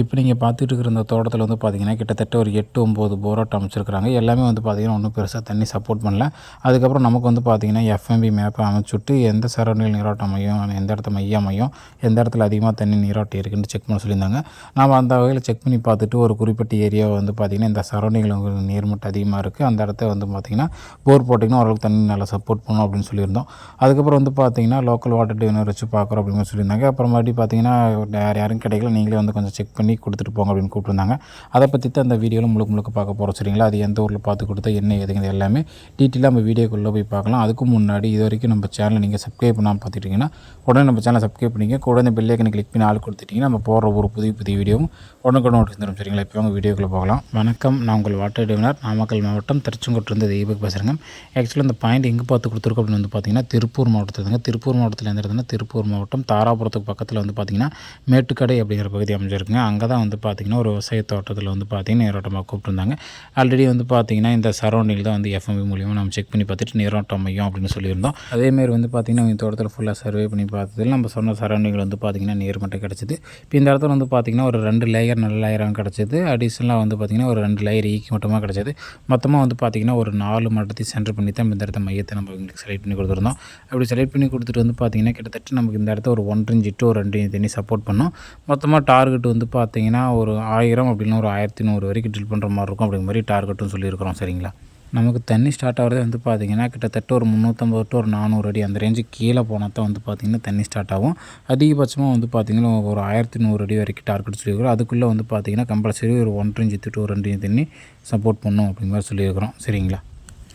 இப்போ நீங்கள் பார்த்துட்டு இருக்கிற இந்த தோட்டத்தில் வந்து பார்த்தீங்கன்னா கிட்டத்தட்ட ஒரு எட்டு ஒம்பது போராட்டம் அமைச்சிருக்கிறாங்க. எல்லாமே வந்து பார்த்திங்கன்னா ஒன்றும் பெருசாக தண்ணி சப்போர்ட் பண்ணல. அதுக்கப்புறம் நமக்கு வந்து பார்த்திங்கன்னா எஃப்எம்பி மேப்பை அமைச்சுட்டு எந்த சரௌண்டிங் நீராட்டம் மையம் எந்த இடத்துல மைய மையம் எந்த இடத்துல அதிகமாக தண்ணி நீராட்டி இருக்குன்னு செக் பண்ண சொல்லியிருந்தாங்க. நாம் அந்த வகையில் செக் பண்ணி பார்த்துட்டு ஒரு குறிப்பிட்ட ஏரியாவை வந்து பார்த்திங்கன்னா இந்த சரௌண்டிங்கில் உங்களுக்கு நீர்மட்டம் அதிகமாக இருக்குது அந்த இடத்த வந்து பார்த்திங்கன்னா போர் போட்டிங்கன்னா ஓரளவுக்கு தண்ணி நல்லா சப்போர்ட் பண்ணும் அப்படின்னு சொல்லியிருந்தோம். அதுக்கப்புறம் வந்து பார்த்திங்கன்னா லோக்கல் வாட்டர் டிவினர் வச்சு பார்க்குறோம் அப்படின்னு சொல்லியிருந்தாங்க. அப்புறம் மறுபடியும் பார்த்திங்கன்னா யார் யாரும் கிடைக்கல. நீங்களே வந்து கொஞ்சம் செக் பண்ணி கொடுத்துட்டு போங்க அப்படின்னு கூப்பிட்டுருந்தாங்க. அதை பற்றி தான் அந்த வீடியோவில் முழுக்க முழுக்க பார்க்க போகிறோம் சரிங்களா? அது எந்த ஊரில் பார்த்து கொடுத்தா என்ன எதுங்கிறது எல்லாமே டீட்டெயிலாக நம்ம வீடியோக்குள்ளே போய் பார்க்கலாம். அதுக்கு முன்னாடி இது வரைக்கும் நம்ம சேனலை நீங்கள் சப்ஸ்கிரைப் பண்ணாமல் பார்த்துட்டிங்கன்னா உடனே நம்ம சேனலை சப்ஸ்கிரைப் பண்ணிங்க. உடனே பெல்லைக்கனை கிளிக் பண்ணி ஆள் கொடுத்துட்டிங்கன்னா நம்ம போடுற ஒரு புதிய புதிய வீடியோவும் உடனுக்குடன் நோட்டீஸ் தரும் சரிங்களா? இப்போ அவங்க வீடியோக்குள்ளே போகலாம். வணக்கம். நான் உங்கள் வாட்டர் டிவினர் நாமக்கல் மாவட்டம் திருச்செங்கோட்டிலிருந்து தீபக் பேசுகிறேங்க ஆக்சுவலாக இந்த பாயிண்ட் எங்கே பார்த்து கொடுத்துருக்கோம் அப்படின்னு வந்து பார்த்தீங்கன்னா திருப்பூர் மாவட்டத்துலங்க. திருப்பூர் மாவட்டத்தில் எந்த திருப்பூர் மாவட்டம் தாராபுரத்துக்கு பக்கத்தில் வந்து பார்த்திங்கன்னா மேட்டுக்கடை அப்படிங்கிற பகுதி அமைஞ்சிருக்குங்க. அங்கே தான் வந்து பார்த்திங்கன்னா ஒரு விவசாய தோட்டத்தில் வந்து பார்த்திங்கன்னா நீரோட்டமாக கூப்பிட்டுருந்தாங்க. ஆல்ரெடி வந்து பார்த்திங்கன்னா இந்த சரௌண்டிங் தான் வந்து எஃப்எம்பி மூலியமாக நம்ம செக் பண்ணி பார்த்துட்டு நீரோட்டம் மையம் அப்படின்னு சொல்லியிருந்தோம். அதேமாரி வந்து பார்த்திங்கன்னா இந்த தோட்டத்தில் ஃபுல்லாக சர்வே பண்ணி பார்த்ததில் நம்ம சொன்ன சரௌண்டிங்கில் வந்து பார்த்திங்கன்னா நீர் மட்டும் கிடச்சிது. இப்போ இந்த இடத்துல வந்து பார்த்திங்கன்னா ஒரு ரெண்டு லேயர் நல்ல லேயராக கிடச்சிது. அடிஷ்னலாக வந்து பார்த்திங்கன்னா ஒரு ரெண்டு லேயர் ஈக்கி மட்டுமாக கிடச்சிது. மொத்தமாக வந்து பார்த்திங்கன்னா ஒரு நாலு மட்டத்தையும் சென்டர் பண்ணி தான் இந்த இடத்த மையத்தை நம்ம இவங்களுக்கு செலக்ட் பண்ணி கொடுத்துருந்தோம். அப்படி செலக்ட் பண்ணி கொடுத்துட்டு வந்து பார்த்திங்கன்னா கிட்டத்தட்ட நமக்கு இந்த இடத்த ஒரு ஒன்றரை இன்ச்சு டு ஒரு ரெண்டு தண்ணி சப்போர்ட் பண்ணோம். மொத்தமாக டார்கெட் வந்து பார்த்தீங்கன்னா ஒரு ஆயிரம் அப்படின்னா ஒரு ஆயிரத்தி நூறு வரைக்கும் ட்ரில் பண்ணுற மாதிரி இருக்கும் அப்படிங்கிற மாதிரி டார்கெட்டும் சொல்லியிருக்கிறோம் சரிங்களா? நமக்கு தண்ணி ஸ்டார்ட் ஆகிறதே வந்து பார்த்திங்கன்னா கிட்டத்தட்ட ஒரு முந்நூற்றம்பது டு ஒரு நானூறு அடி அந்த ரேஞ்சு கீழே போனால் தான் வந்து பார்த்திங்கன்னா தண்ணி ஸ்டார்ட் ஆகும். அதிகபட்சமாக வந்து பார்த்திங்கன்னா ஒரு ஆயிரத்தி நூறு அடி வரைக்கும் டார்கெட் சொல்லியிருக்கிறோம். அதுக்குள்ளே வந்து பார்த்திங்கன்னா கம்பல்சரி ஒரு ஒன்றரை இன்ச்சு டு ஒரு ரெண்டு தண்ணி சப்போர்ட் பண்ணும் அப்படிங்கிற மாதிரி சொல்லியிருக்கிறோம் சரிங்களா?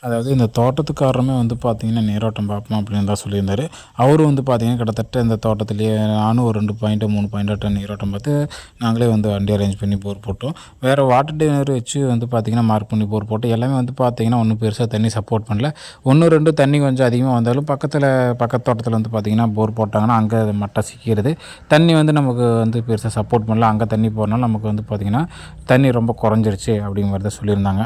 அதாவது இந்த தோட்டத்துக்காரருமே வந்து பார்த்திங்கன்னா நீரோட்டம் பார்ப்போம் அப்படின்னு தான் சொல்லியிருந்தார். அவரும் வந்து பார்த்திங்கன்னா கிட்டத்தட்ட இந்த தோட்டத்துலேயே நானும் ஒரு ரெண்டு பாயிண்ட்டு மூணு பாயிண்ட்டு நீரோட்டம் பார்த்து நாங்களே வந்து வண்டி அரேஞ்ச் பண்ணி போர் போட்டோம். வேறு வாட்டர் டேனர் வச்சு வந்து பார்த்திங்கன்னா மார்க் பண்ணி போர் போட்டோம். எல்லாமே வந்து பார்த்திங்கன்னா ஒன்றும் பெருசாக தண்ணி சப்போர்ட் பண்ணல. ஒன்று ரெண்டு தண்ணி கொஞ்சம் அதிகமாக வந்தாலும் பக்கத்தில் பக்கத்து தோட்டத்தில் வந்து பார்த்திங்கன்னா போர் போட்டாங்கன்னா அங்கே மட்டை சிக்கிறது தண்ணி வந்து நமக்கு வந்து பெருசாக சப்போர்ட் பண்ணல. அங்கே தண்ணி போனாலும் நமக்கு வந்து பார்த்திங்கன்னா தண்ணி ரொம்ப குறைஞ்சிருச்சு அப்படிங்கிறத சொல்லியிருந்தாங்க.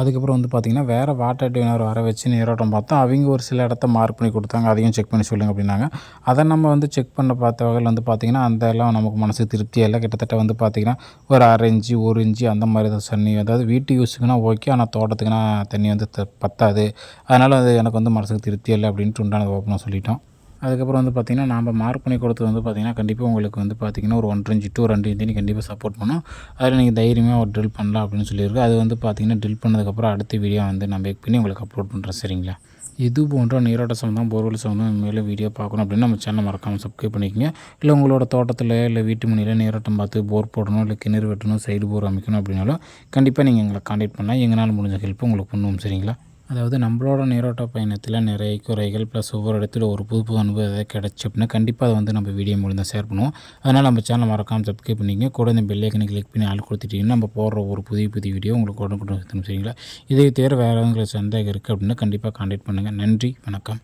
அதுக்கப்புறம் வந்து பார்த்திங்கன்னா வேறு வாட்டர் டியூனர் வர வச்சு நீரோட்டம் பார்த்தோம் அவங்க ஒரு சில இடத்த மார்க் பண்ணி கொடுத்தாங்க. அதையும் செக் பண்ணி சொல்லுங்கள் அப்படின்னாங்க. அதை நம்ம வந்து செக் பண்ண பார்த்த வகையில் வந்து பார்த்திங்கன்னா அந்த எல்லாம் நமக்கு மனசு திருப்தி இல்லை. கிட்டத்தட்ட வந்து பார்த்திங்கன்னா ஒரு அரை இன்ச்சு ஒரு இன்ச்சு அந்த மாதிரி தான் தண்ணி அதாவது வீட்டு யூஸுக்குனா ஓகே ஆனால் தோட்டத்துக்குனா தண்ணி வந்து பத்தாது. அதனால் அது எனக்கு வந்து மனசுக்கு திருப்தி இல்லை அப்படின்ட்டு உண்டானது ஓப்பனாக சொல்லிட்டோம். அதுக்கப்புறம் வந்து பார்த்திங்கன்னா நாம் மார்க் பண்ணி கொடுத்தது வந்து பார்த்திங்கன்னா கண்டிப்பாக உங்களுக்கு வந்து பார்த்திங்கன்னா ஒரு ஒன்றரை இன்ச்சு டூ ரெண்டு இன்ச்சு கண்டிப்பாக சப்போர்ட் பண்ணும். அதில் நீங்கள் தைரியமாக ஒரு ட்ரில் பண்ணலாம் அப்படின்னு சொல்லியிருக்கு. அது வந்து பார்த்திங்கன்னா ட்ரில் பண்ணதுக்கப்புறம் அடுத்த வீடியோ வந்து நான் மேக் பண்ணி உங்களுக்கு அப்லோட் பண்ணுறேன் சரிங்களா? இது போன்ற நீரோட்ட சம்மந்தம் போர்வெல் சம்மந்தம் மேலே வீடியோ பார்க்கணும் அப்படின்னு நம்ம சேனல் மறக்காமல் சப்ஸ்கிரைப் பண்ணிக்கோங்க. இல்லை உங்களோட தோட்டத்தில் இல்லை வீட்டு மணியில் நீரோட்டம் பார்த்து போர் போடணும் இல்லை கிணறு வெட்டணும் சைடு போர் அமைக்கணும் அப்படின்னாலும் கண்டிப்பாக நீங்கள் எங்களை காண்டாக்ட் பண்ணால் எங்களால் முடிஞ்ச ஹெல்ப் உங்களுக்கு பண்ணுவோம். சரிங்களா? அதாவது நம்மளோட நீரோட்ட பயணத்தில் நிறைய குறைகள் ப்ளஸ் ஒவ்வொரு இடத்துல ஒரு புது புது அனுபவம் எதாவது கிடச்சி அப்படின்னா கண்டிப்பாக அதை வந்து நம்ம வீடியோ மூலம் தான் ஷேர் பண்ணுவோம். அதனால் நம்ம சேனல் மறக்காமல் சப்ஸ்கிரைப் பண்ணிங்க கூட இந்த பெல்லைக்கனை கிளிக் பண்ணி ஆள் கொடுத்துட்டிங்கன்னா நம்ம போடுற ஒரு புதிய புதிய வீடியோ உங்களுக்கு உடனே கொண்டு சரிங்களா? இதே தவிர வேறு உங்களுக்கு சந்தேகம் இருக்குது அப்படின்னா கண்டிப்பாக காண்டாக்ட் பண்ணுங்கள் நன்றி வணக்கம்.